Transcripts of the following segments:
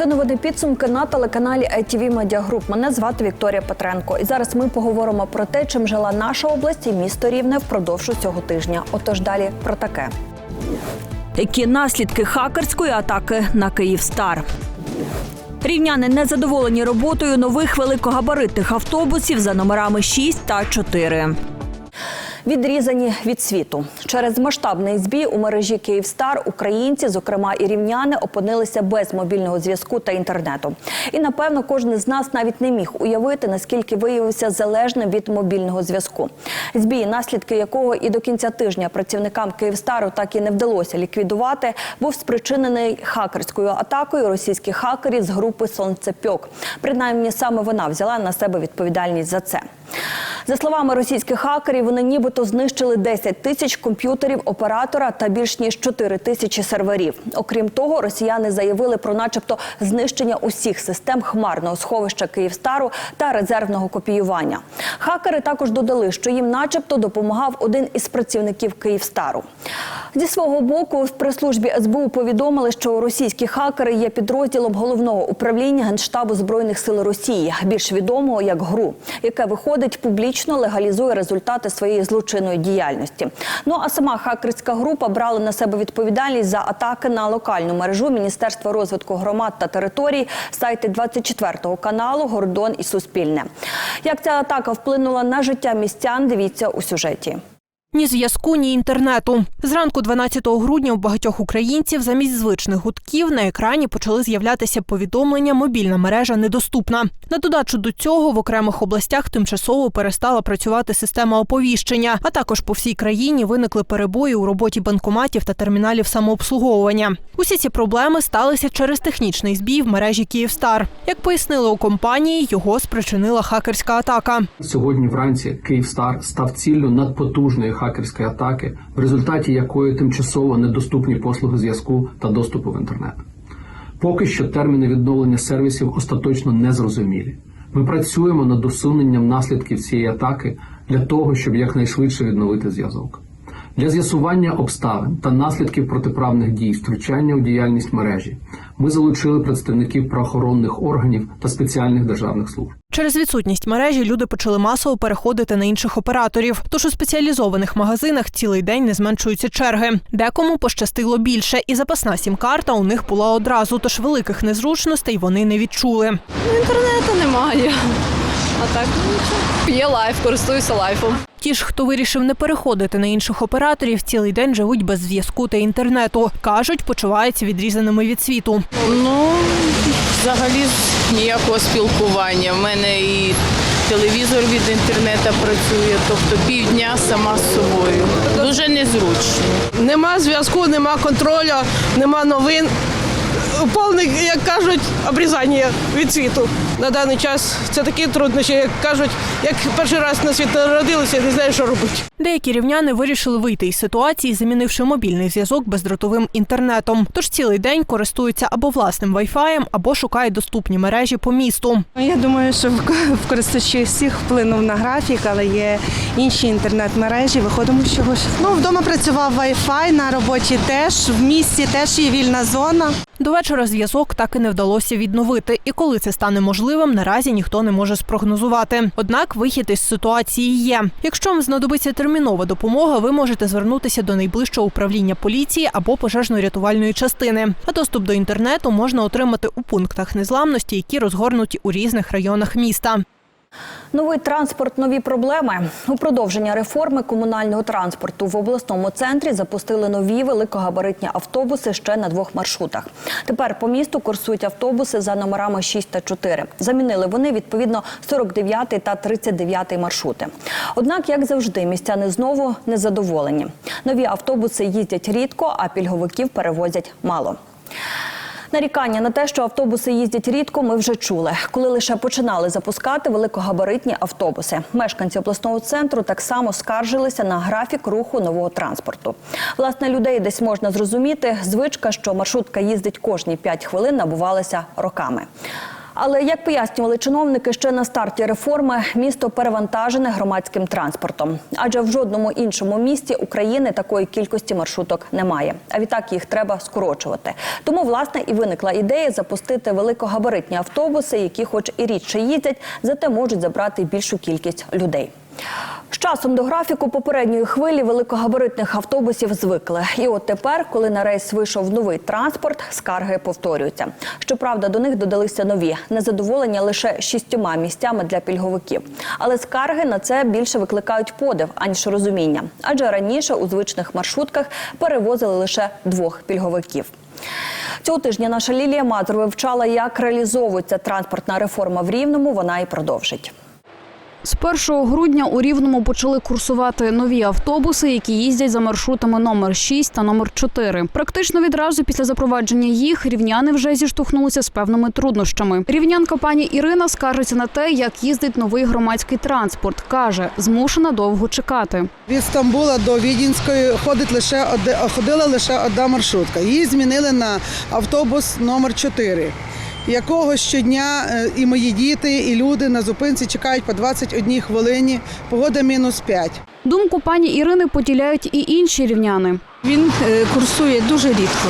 Це новини підсумки на телеканалі ITV Media Group. Мене звати Вікторія Петренко. І зараз ми поговоримо про те, чим жила наша область і місто Рівне впродовж цього тижня. Отож далі про таке. Які наслідки хакерської атаки на Київстар? Рівняни незадоволені роботою нових великогабаритних автобусів за номерами 6 та 4. Відрізані від світу через масштабний збій у мережі Київстар українці, зокрема і рівняни, опинилися без мобільного зв'язку та інтернету. І напевно кожен з нас навіть не міг уявити, наскільки виявився залежним від мобільного зв'язку. Збій, наслідки якого і до кінця тижня працівникам Київстару так і не вдалося ліквідувати, був спричинений хакерською атакою російських хакерів з групи Сонцепьок. Принаймні саме вона взяла на себе відповідальність за це. За словами російських хакерів, вони нібито знищили 10 тисяч комп'ютерів оператора та більш ніж 4 тисячі серверів. Окрім того, росіяни заявили про, начебто, знищення усіх систем хмарного сховища Київстару та резервного копіювання. Хакери також додали, що їм, начебто, допомагав один із працівників Київстару. Зі свого боку, в прес-службі СБУ повідомили, що російські хакери є підрозділом головного управління Генштабу збройних сил Росії, більш відомого як ГРУ, яке виходить публічно легалізує результати своєї злочинної діяльності. Ну а сама хакерська група брала на себе відповідальність за атаки на локальну мережу Міністерства розвитку громад та територій, сайти 24 каналу Гордон і Суспільне. Як ця атака вплинула на життя містян? Дивіться у сюжеті. Ні зв'язку, ні інтернету. Зранку 12 грудня у багатьох українців замість звичних гудків на екрані почали з'являтися повідомлення «Мобільна мережа недоступна». На додачу до цього в окремих областях тимчасово перестала працювати система оповіщення, а також по всій країні виникли перебої у роботі банкоматів та терміналів самообслуговування. Усі ці проблеми сталися через технічний збій в мережі Київстар. Як пояснили у компанії, його спричинила хакерська атака. Сьогодні вранці Київстар став ціллю надпотужної хакерської атаки, в результаті якої тимчасово недоступні послуги зв'язку та доступу в інтернет. Поки що терміни відновлення сервісів остаточно не зрозумілі. Ми працюємо над усуненням наслідків цієї атаки для того, щоб якнайшвидше відновити зв'язок. Для з'ясування обставин та наслідків протиправних дій втручання у діяльність мережі ми залучили представників правоохоронних органів та спеціальних державних служб. Через відсутність мережі люди почали масово переходити на інших операторів. Тож у спеціалізованих магазинах цілий день не зменшуються черги. Декому пощастило більше, і запасна сім-карта у них була одразу, тож великих незручностей вони не відчули. Інтернету немає. А так ну, нічого. Є лайф, користуюся лайфом. Ті ж, хто вирішив не переходити на інших операторів, цілий день живуть без зв'язку та інтернету. кажуть, почуваються відрізаними від світу. Ну, взагалі ніякого спілкування. В мене і телевізор від інтернету працює, тобто півдня сама з собою. Дуже незручно. Нема зв'язку, нема контролю, нема новин. Повне, як кажуть, обрізання від світу. На даний час це такі труднощі, як кажуть, як перший раз на світ народилися, не знаю, що робити. Деякі рівняни вирішили вийти із ситуації, замінивши мобільний зв'язок бездротовим інтернетом. Тож цілий день користуються або власним вайфаєм, або шукають доступні мережі по місту. Я думаю, що в користувачів всіх вплинув на графік, але є інші інтернет-мережі. Виходимо з чогось. Ну, вдома працював Wi-Fi, на роботі теж, в місті теж є вільна зона. До вечора зв'язок так і не вдалося відновити. І коли це стане можливим, наразі ніхто не може спрогнозувати. Однак вихід із ситуації є. Якщо вам знадобиться термінова допомога, ви можете звернутися до найближчого управління поліції або пожежно-рятувальної частини. А доступ до інтернету можна отримати у пунктах незламності, які розгорнуті у різних районах міста. Новий транспорт, нові проблеми. У продовження реформи комунального транспорту в обласному центрі запустили нові великогабаритні автобуси ще на двох маршрутах. Тепер по місту курсують автобуси за номерами 6 та 4. Замінили вони відповідно 49 та 39 маршрути. Однак, як завжди, містяни знову незадоволені. Нові автобуси їздять рідко, а пільговиків перевозять мало. Нарікання на те, що автобуси їздять рідко, ми вже чули, коли лише починали запускати великогабаритні автобуси. Мешканці обласного центру так само скаржилися на графік руху нового транспорту. Власне, людей десь можна зрозуміти. Звичка, що маршрутка їздить кожні 5 хвилин, набувалася роками. Але як пояснювали чиновники ще на старті реформи, місто перевантажене громадським транспортом, адже в жодному іншому місті України такої кількості маршруток немає. А відтак їх треба скорочувати. Тому власне і виникла ідея запустити великогабаритні автобуси, які, хоч і рідше їздять, зате можуть забрати більшу кількість людей. З часом до графіку попередньої хвилі великогабаритних автобусів звикли. І от тепер, коли на рейс вийшов новий транспорт, скарги повторюються. Щоправда, до них додалися нові незадоволення лише шістьома місцями для пільговиків. Але скарги на це більше викликають подив, аніж розуміння. Адже раніше у звичних маршрутках перевозили лише двох пільговиків. Цього тижня наша Лілія Мазур вивчала, як реалізовується транспортна реформа в Рівному. Вона і продовжить. З 1 грудня у Рівному почали курсувати нові автобуси, які їздять за маршрутами номер 6 та номер 4. Практично відразу після запровадження їх рівняни вже зіштовхнулися з певними труднощами. Рівнянка пані Ірина скаржиться на те, як їздить новий громадський транспорт. каже, змушена довго чекати. Від Стамбула до Відінської ходить лише ходила лише одна маршрутка. Її змінили на автобус номер 4 якого щодня е, і мої діти, і люди на зупинці чекають по 21 хвилині. Погода мінус 5. Думку пані Ірини поділяють і інші рівняни. Він е, курсує дуже рідко.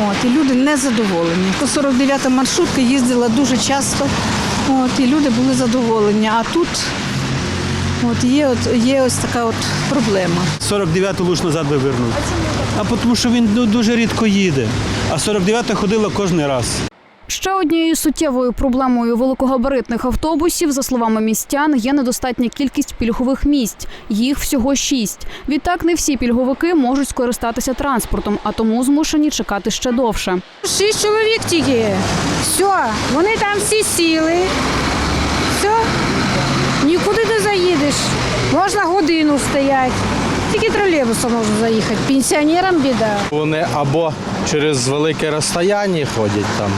От, і люди не задоволені. По 49 маршрутка їздила дуже часто, от, і люди були задоволені. А тут от, є, от, є ось така от проблема. 49-ту луж назад вивернув. А тому що він ну, дуже рідко їде. А 49-та ходила кожен раз. Ще однією суттєвою проблемою великогабаритних автобусів, за словами містян, є недостатня кількість пільгових місць. Їх всього шість. Відтак не всі пільговики можуть скористатися транспортом, а тому змушені чекати ще довше. Шість чоловік тільки. Все, вони там всі сіли. Все, нікуди не заїдеш. Можна годину стояти. Тільки тролейбусом можна заїхати. Пенсіонерам біда. Вони або через велике розстояння ходять там,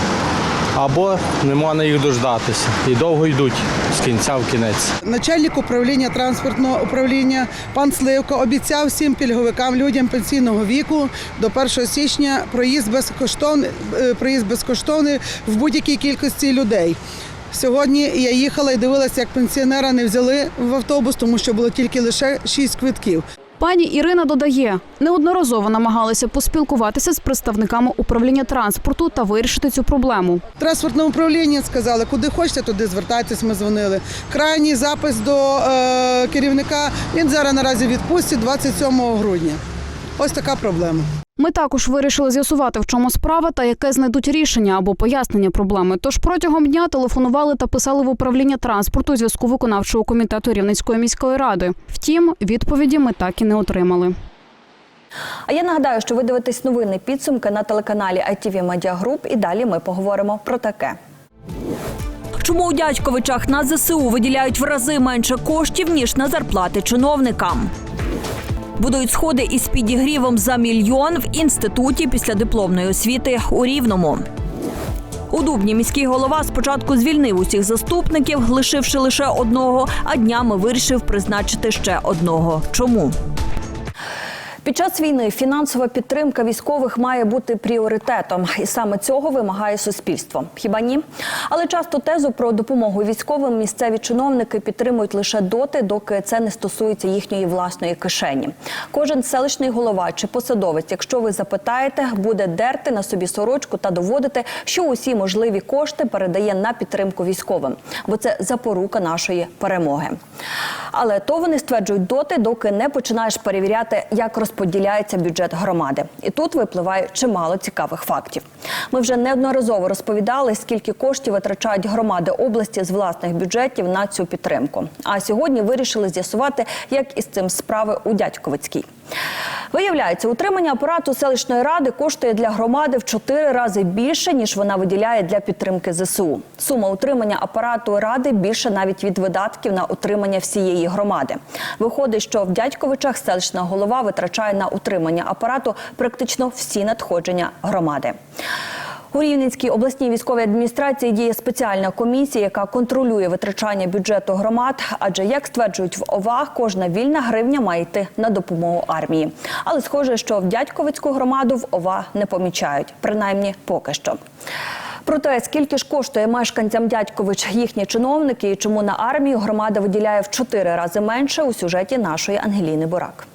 або не можна їх дождатися. І довго йдуть з кінця в кінець. Начальник управління транспортного управління пан Сливко обіцяв всім пільговикам людям пенсійного віку до 1 січня проїзд безкоштовний, е, проїзд безкоштовний в будь-якій кількості людей. Сьогодні я їхала і дивилася, як пенсіонера не взяли в автобус, тому що було тільки лише 6 квитків. Пані Ірина додає, неодноразово намагалися поспілкуватися з представниками управління транспорту та вирішити цю проблему. Транспортне управління сказали, куди хочете, туди звертайтесь. Ми дзвонили. Крайній запис до е, керівника він зараз наразі відпустить 27 грудня. Ось така проблема. Ми також вирішили з'ясувати, в чому справа та яке знайдуть рішення або пояснення проблеми. Тож протягом дня телефонували та писали в управління транспорту зв'язку виконавчого комітету Рівненської міської ради. Втім, відповіді ми так і не отримали. А я нагадаю, що ви дивитесь новини підсумки на телеканалі ITV Media Group і далі ми поговоримо про таке. Чому у дядьковичах на ЗСУ виділяють в рази менше коштів, ніж на зарплати чиновникам? Будують сходи із підігрівом за мільйон в інституті після дипломної освіти у Рівному. У Дубні міський голова спочатку звільнив усіх заступників, лишивши лише одного, а днями вирішив призначити ще одного. Чому? Під час війни фінансова підтримка військових має бути пріоритетом, і саме цього вимагає суспільство. Хіба ні? Але часто тезу про допомогу військовим місцеві чиновники підтримують лише доти, доки це не стосується їхньої власної кишені. Кожен селищний голова чи посадовець, якщо ви запитаєте, буде дерти на собі сорочку та доводити, що усі можливі кошти передає на підтримку військовим, бо це запорука нашої перемоги. Але то вони стверджують доти, доки не починаєш перевіряти, як розподіляється бюджет громади. І тут випливає чимало цікавих фактів. Ми вже неодноразово розповідали, скільки коштів витрачають громади області з власних бюджетів на цю підтримку. А сьогодні вирішили з'ясувати, як із цим справи у Дядьковицькій. Виявляється, утримання апарату селищної ради коштує для громади в чотири рази більше, ніж вона виділяє для підтримки ЗСУ. Сума утримання апарату ради більше навіть від видатків на утримання всієї громади. Виходить, що в Дядьковичах селищна голова витрачає на утримання апарату практично всі надходження громади. У Рівненській обласній військовій адміністрації діє спеціальна комісія, яка контролює витрачання бюджету громад. Адже, як стверджують в ОВА, кожна вільна гривня має йти на допомогу армії. Але схоже, що в дядьковицьку громаду в ОВА не помічають, принаймні поки що. Про те, скільки ж коштує мешканцям дядькович їхні чиновники і чому на армію громада виділяє в чотири рази менше у сюжеті нашої Ангеліни Бурак.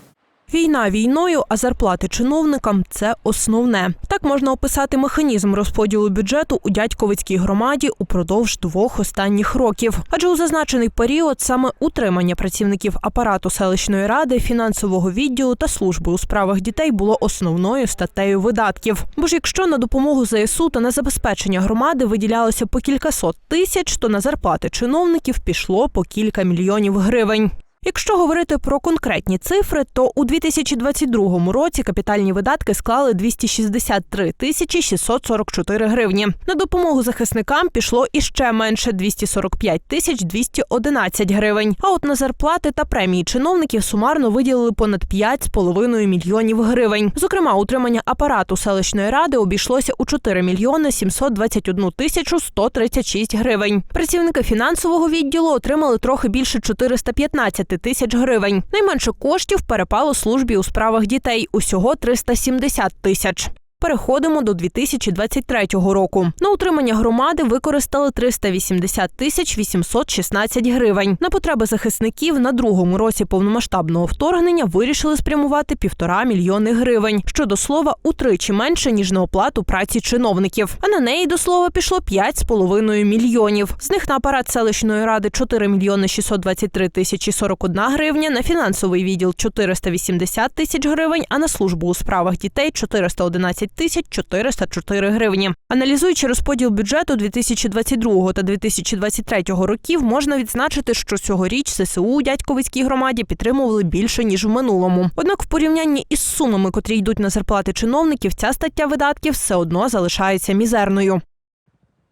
Війна війною, а зарплати чиновникам це основне. Так можна описати механізм розподілу бюджету у дядьковицькій громаді упродовж двох останніх років. Адже у зазначений період саме утримання працівників апарату селищної ради, фінансового відділу та служби у справах дітей було основною статтею видатків. Бо ж якщо на допомогу ЗСУ та на забезпечення громади виділялося по кількасот тисяч, то на зарплати чиновників пішло по кілька мільйонів гривень. Якщо говорити про конкретні цифри, то у 2022 році капітальні видатки склали 263 тисячі 644 гривні. На допомогу захисникам пішло іще менше 245 тисяч 211 гривень. А от на зарплати та премії чиновників сумарно виділили понад 5,5 мільйонів гривень. Зокрема, утримання апарату селищної ради обійшлося у 4 мільйони 721 тисячу 136 гривень. Працівники фінансового відділу отримали трохи більше 415 тисяч гривень. Найменше коштів перепало службі у справах дітей усього 370 тисяч. Переходимо до 2023 року. На утримання громади використали 380 тисяч 816 гривень. На потреби захисників на другому році повномасштабного вторгнення вирішили спрямувати півтора мільйони гривень. Що до слова, утричі менше ніж на оплату праці чиновників. А на неї до слова пішло 5,5 мільйонів. З них на апарат селищної ради 4 мільйони 623 тисячі 41 гривня, на фінансовий відділ 480 тисяч гривень, а на службу у справах дітей 411 тисяч 404 гривні. Аналізуючи розподіл бюджету 2022 та 2023 років, можна відзначити, що цьогоріч ССУ у дядьковицькій громаді підтримували більше ніж в минулому. Однак, в порівнянні із сумами, котрі йдуть на зарплати чиновників, ця стаття видатків все одно залишається мізерною.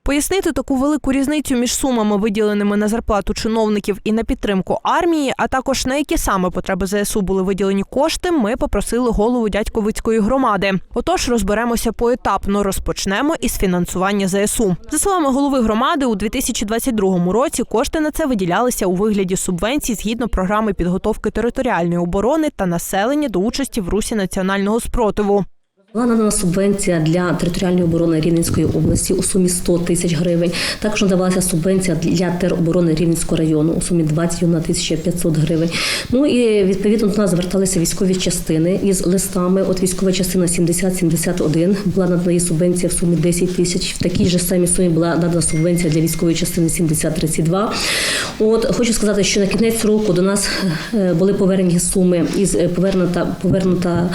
Пояснити таку велику різницю між сумами, виділеними на зарплату чиновників і на підтримку армії, а також на які саме потреби ЗСУ були виділені кошти, ми попросили голову дядьковицької громади. Отож, розберемося поетапно. Розпочнемо із фінансування ЗСУ. За словами голови громади, у 2022 році кошти на це виділялися у вигляді субвенцій згідно програми підготовки територіальної оборони та населення до участі в русі національного спротиву. Була надана субвенція для територіальної оборони Рівненської області у сумі 100 тисяч гривень. Також надавалася субвенція для тероборони Рівненського району у сумі 21 тисяча 500 гривень. Ну і відповідно до нас зверталися військові частини із листами. От військова частина 7071 була надана їй субвенція в сумі 10 тисяч. В такій же самій сумі була надана субвенція для військової частини 7032. От хочу сказати, що на кінець року до нас е, були повернені суми із е, повернута повернута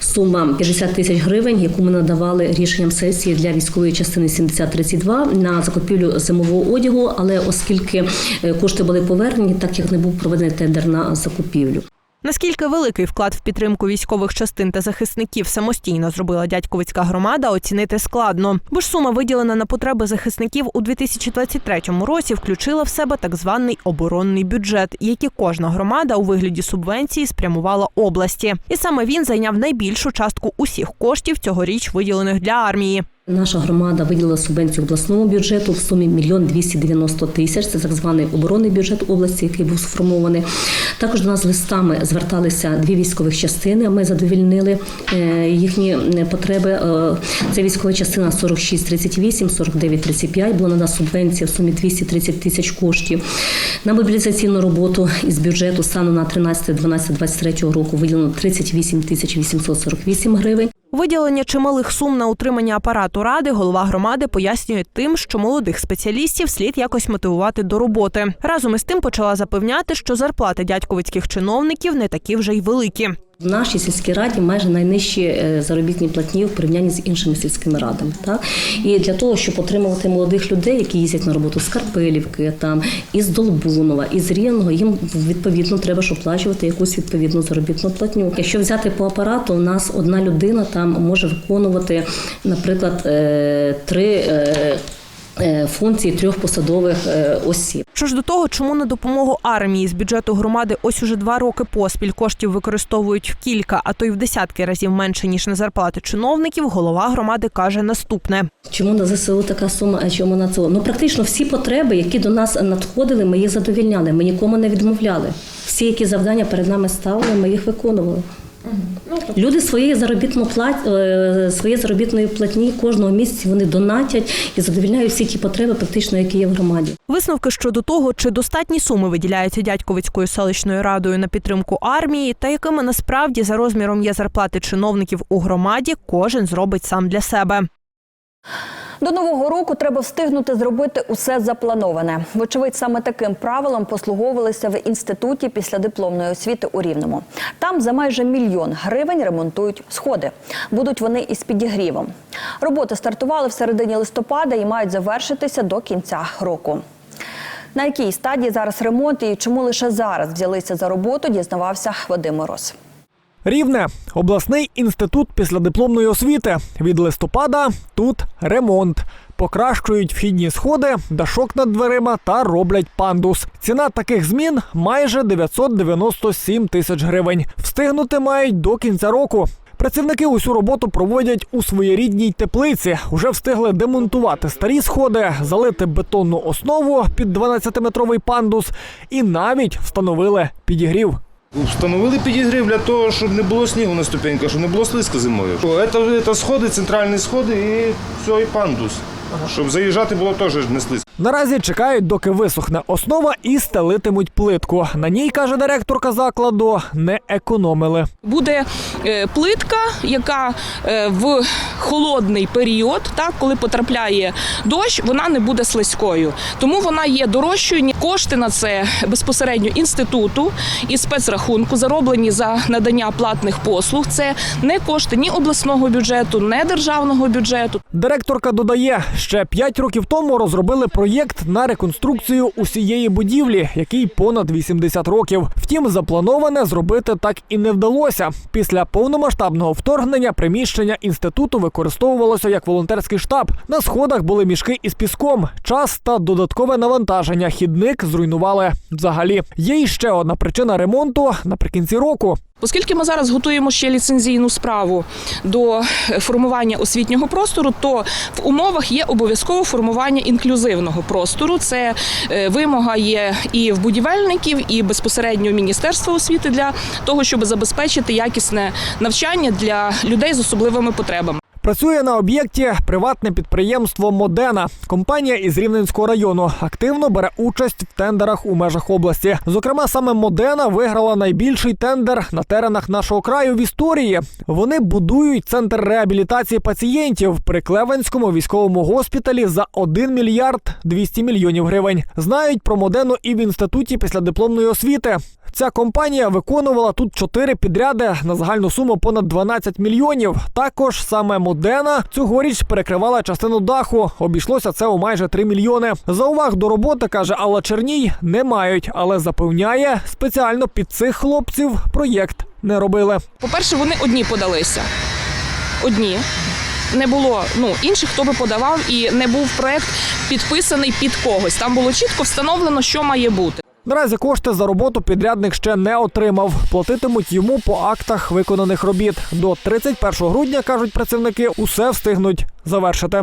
сума 50 тисяч гривень, яку ми надавали рішенням сесії для військової частини 7032 на закупівлю зимового одягу. Але оскільки е, кошти були повернені, так як не був проведений тендер на закупівлю. Наскільки великий вклад в підтримку військових частин та захисників самостійно зробила дядьковицька громада, оцінити складно. Бо ж сума виділена на потреби захисників у 2023 році включила в себе так званий оборонний бюджет, який кожна громада у вигляді субвенції спрямувала області. І саме він зайняв найбільшу частку усіх коштів цьогоріч виділених для армії. Наша громада виділила субвенцію обласному бюджету в сумі 1 290 тисяч. Це так званий оборонний бюджет області, який був сформований. Також до нас листами зверталися дві військових частини. Ми задовільнили е, їхні е, потреби. Е, Це військова частина 4638, 4935. Була надана субвенція в сумі 230 тисяч коштів. На мобілізаційну роботу із бюджету стану на 13-12-23 року виділено 38 тисяч 848 гривень. Виділення чималих сум на утримання апарату ради голова громади пояснює тим, що молодих спеціалістів слід якось мотивувати до роботи. Разом із тим почала запевняти, що зарплати дядьковицьких чиновників не такі вже й великі. В нашій сільській раді майже найнижчі е, заробітні платні в порівнянні з іншими сільськими радами. Так? І для того, щоб отримувати молодих людей, які їздять на роботу з Карпилівки, там, із Долбунова, із Рівного, їм відповідно треба ж оплачувати якусь відповідну заробітну платню. Якщо взяти по апарату, у нас одна людина там може виконувати, наприклад, е, три. Е, Функції трьох посадових е, осіб. Що ж до того, чому на допомогу армії з бюджету громади ось уже два роки поспіль коштів використовують в кілька, а то й в десятки разів менше ніж на зарплати чиновників, голова громади каже наступне. Чому на ЗСУ така сума, а чому на це? Ну практично всі потреби, які до нас надходили, ми їх задовільняли. Ми нікому не відмовляли. Всі, які завдання перед нами ставили, ми їх виконували. Люди своєї заробітно плат... е, заробітної платні кожного місяця вони донатять і задовільняють всі ті потреби, практично, які є в громаді. Висновки щодо того, чи достатні суми виділяються дядьковицькою селищною радою на підтримку армії, та якими насправді за розміром є зарплати чиновників у громаді, кожен зробить сам для себе. До нового року треба встигнути зробити усе заплановане. Вочевидь, саме таким правилом послуговувалися в інституті післядипломної освіти у Рівному. Там за майже мільйон гривень ремонтують сходи. Будуть вони із підігрівом. Роботи стартували в середині листопада і мають завершитися до кінця року. На якій стадії зараз ремонт і чому лише зараз взялися за роботу, дізнавався Вадим Мороз. Рівне обласний інститут післядипломної освіти. Від листопада тут ремонт. Покращують вхідні сходи, дашок над дверима та роблять пандус. Ціна таких змін майже 997 тисяч гривень. Встигнути мають до кінця року. Працівники усю роботу проводять у своєрідній теплиці. Уже встигли демонтувати старі сходи, залити бетонну основу під 12-метровий пандус і навіть встановили підігрів. Встановили підігрів для того, щоб не було снігу на ступеньках, щоб не було слизька зимою. Це, це сходи, центральні сходи і все, і пандус. Щоб заїжджати було теж не слизько. Наразі чекають, доки висохне основа і стелитимуть плитку. На ній, каже директорка закладу, не економили. Буде е, плитка, яка е, в холодний період, так коли потрапляє дощ, вона не буде слизькою. Тому вона є дорожчою. Ні- Кошти на це безпосередньо інституту і спецрахунку зароблені за надання платних послуг. Це не кошти ні обласного бюджету, ні державного бюджету. Директорка додає, ще 5 років тому розробили проєкт на реконструкцію усієї будівлі, який понад 80 років. Втім, заплановане зробити так і не вдалося. Після повномасштабного вторгнення приміщення інституту використовувалося як волонтерський штаб. На сходах були мішки із піском. Час та додаткове навантаження. Хідник зруйнували взагалі. Є іще одна причина ремонту наприкінці року. Оскільки ми зараз готуємо ще ліцензійну справу до е, формування освітнього простору, то в умовах є обов'язково формування інклюзивного простору. Це е, вимога є і в будівельників, і безпосередньо Міністерства освіти для того, щоб забезпечити якісне навчання для людей з особливими потребами. Працює на об'єкті приватне підприємство Модена. Компанія із Рівненського району активно бере участь в тендерах у межах області. Зокрема, саме Модена виграла найбільший тендер на теренах нашого краю в історії. Вони будують центр реабілітації пацієнтів при Клевенському військовому госпіталі за 1 мільярд 200 мільйонів гривень. Знають про Модену і в інституті післядипломної освіти. Ця компанія виконувала тут чотири підряди на загальну суму понад 12 мільйонів. Також саме Модена цьогоріч перекривала частину даху. Обійшлося це у майже 3 мільйони. Зауваг до роботи каже Алла Черній не мають, але запевняє, спеціально під цих хлопців проєкт не робили. По-перше, вони одні подалися. Одні. Не було ну інших, хто би подавав, і не був проект підписаний під когось. Там було чітко встановлено, що має бути. Наразі кошти за роботу підрядник ще не отримав. Платитимуть йому по актах виконаних робіт. До 31 грудня кажуть працівники, усе встигнуть завершити.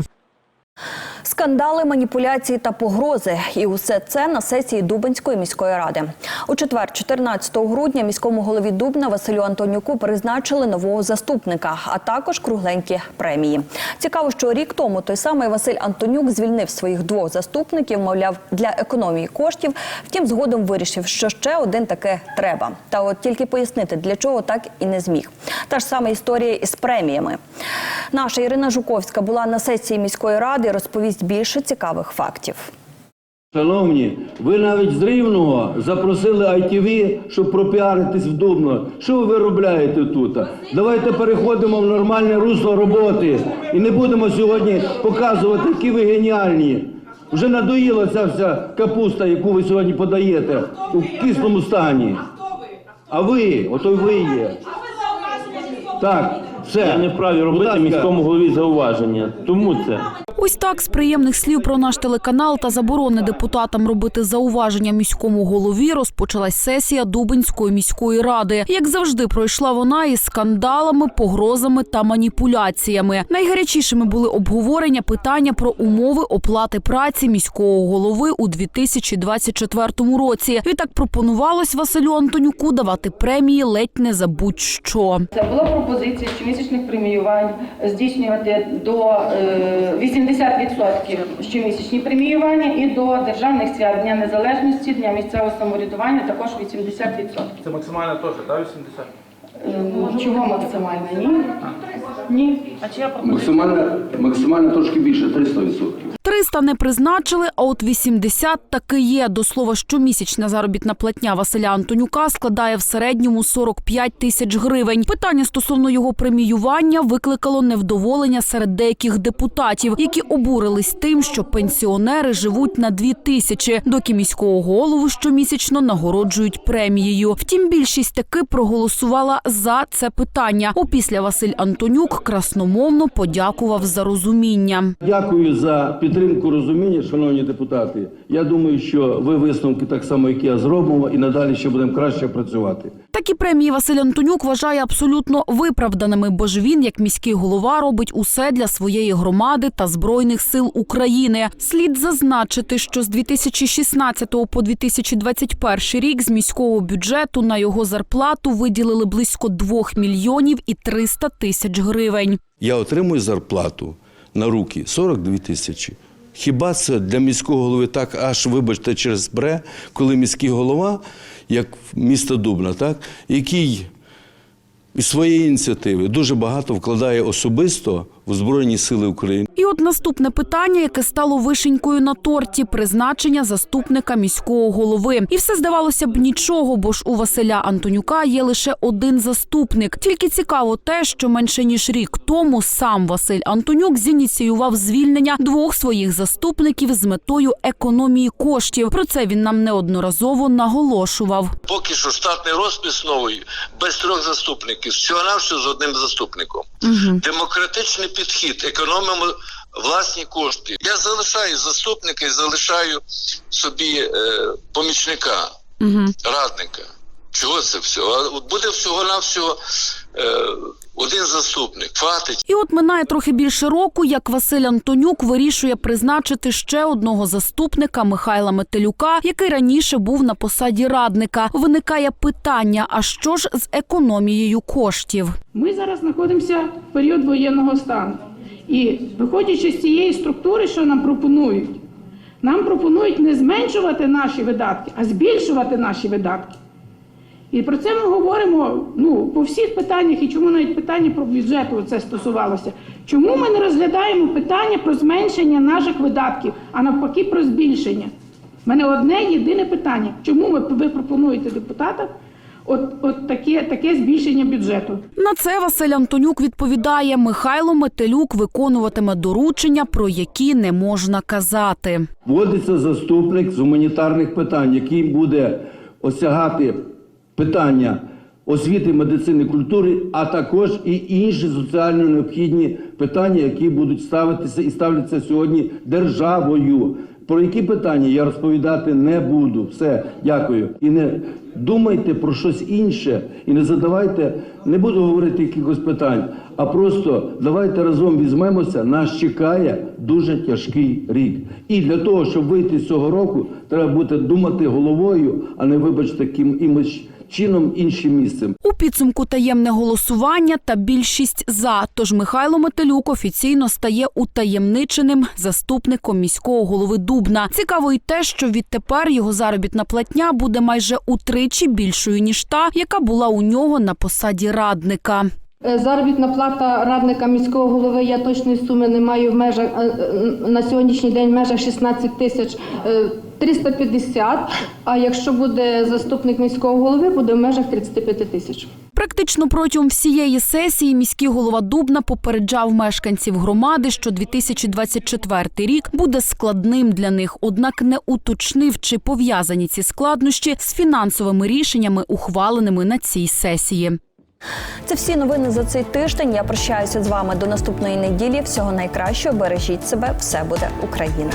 Скандали, маніпуляції та погрози. І усе це на сесії Дубенської міської ради. У четвер, 14 грудня, міському голові Дубна Василю Антонюку призначили нового заступника, а також кругленькі премії. Цікаво, що рік тому той самий Василь Антонюк звільнив своїх двох заступників, мовляв, для економії коштів. Втім, згодом вирішив, що ще один таке треба. Та от тільки пояснити, для чого так і не зміг. Та ж сама історія із преміями. Наша Ірина Жуковська була на сесії міської ради. Розповість більше цікавих фактів. Шановні, ви навіть з Рівного запросили ITV, щоб пропіаритись в Дубно. Що ви виробляєте тут? Давайте переходимо в нормальне русло роботи і не будемо сьогодні показувати, які ви геніальні. Вже надоїла ця вся капуста, яку ви сьогодні подаєте у кислому стані. А ви, ото й ви є. Так, все. Я не вправі робити міському голові зауваження. Тому це. Ось так з приємних слів про наш телеканал та заборони депутатам робити зауваження міському голові розпочалась сесія Дубинської міської ради. Як завжди, пройшла вона із скандалами, погрозами та маніпуляціями. Найгарячішими були обговорення питання про умови оплати праці міського голови у 2024 році. Відтак пропонувалось Василю Антонюку давати премії ледь не за будь-що. Це була пропозиція щомісячних преміювань здійснювати до е, 8 70% щомісячні преміювання і до державних свят Дня Незалежності, Дня місцевого самоврядування також 80%. Це максимально теж, так, 80? Ем, чого максимально? Ні? Ні. А? Максимально, максимально трошки більше, 300%. 300 не призначили, а от 80 таки є. До слова, щомісячна заробітна платня Василя Антонюка складає в середньому 45 тисяч гривень. Питання стосовно його преміювання викликало невдоволення серед деяких депутатів, які обурились тим, що пенсіонери живуть на 2 тисячі, доки міського голову щомісячно нагороджують премією. Втім, більшість таки проголосувала за це питання. Опісля Василь Антонюк красномовно подякував за розуміння. Дякую за підтримку розуміння, шановні депутати. Я думаю, що ви висновки так само, як я, зробимо, і надалі ще будемо краще працювати. Такі премії Василь Антонюк вважає абсолютно виправданими, бо ж він, як міський голова, робить усе для своєї громади та збройних сил України. Слід зазначити, що з 2016 по 2021 рік з міського бюджету на його зарплату виділили близько 2 мільйонів і 300 тисяч гривень. Я отримую зарплату на руки 42 тисячі. Хіба це для міського голови так, аж вибачте, через бре, коли міський голова, як місто Дубна, так, який із своєї ініціативи дуже багато вкладає особисто в Збройні Сили України. І от наступне питання, яке стало вишенькою на торті призначення заступника міського голови. І все здавалося б нічого, бо ж у Василя Антонюка є лише один заступник. Тільки цікаво те, що менше ніж рік тому сам Василь Антонюк зініціював звільнення двох своїх заступників з метою економії коштів. Про це він нам неодноразово наголошував. Поки що штатний розпис новий без трьох заступників, всього навсього з одним заступником. Демократичний підхід, економимо власні кошти. Я залишаю заступника і залишаю собі е, помічника, радника. Чого це все? А буде всього навсього е, один заступник. Хватить. І от минає трохи більше року, як Василь Антонюк вирішує призначити ще одного заступника Михайла Метелюка, який раніше був на посаді радника. Виникає питання: а що ж з економією коштів? Ми зараз знаходимося в період воєнного стану. І виходячи з цієї структури, що нам пропонують, нам пропонують не зменшувати наші видатки, а збільшувати наші видатки. І про це ми говоримо ну, по всіх питаннях, і чому навіть питання про бюджету це стосувалося. Чому ми не розглядаємо питання про зменшення наших видатків, а навпаки про збільшення? У мене одне єдине питання: чому ви, ви пропонуєте депутатам от, от таке, таке збільшення бюджету? На це Василь Антонюк відповідає: Михайло Метелюк виконуватиме доручення, про які не можна казати. Вводиться заступник з гуманітарних питань, який буде осягати питання освіти, медицини, культури, а також і інші соціально необхідні питання, які будуть ставитися і ставляться сьогодні державою. Про які питання я розповідати не буду. Все, дякую. І не думайте про щось інше, і не задавайте, не буду говорити якихось питань, а просто давайте разом візьмемося. Нас чекає дуже тяжкий рік. І для того, щоб вийти з цього року, треба бути думати головою, а не вибачте, якимось чином іншим місцем. У підсумку таємне голосування та більшість за. Тож Михайло Метелюк офіційно стає утаємниченим заступником міського голови Дубна. Цікаво й те, що відтепер його заробітна платня буде майже утричі більшою ніж та, яка була у нього на посаді радника. Е, Заробітна плата радника міського голови, я точної суми не маю в межах е, е, на сьогоднішній день в межах 16 тисяч 350, а якщо буде заступник міського голови, буде в межах 35 тисяч. Практично протягом всієї сесії міський голова Дубна попереджав мешканців громади, що 2024 рік буде складним для них, однак не уточнив, чи пов'язані ці складнощі з фінансовими рішеннями, ухваленими на цій сесії. Це всі новини за цей тиждень. Я прощаюся з вами до наступної неділі. Всього найкращого. Бережіть себе. Все буде Україна.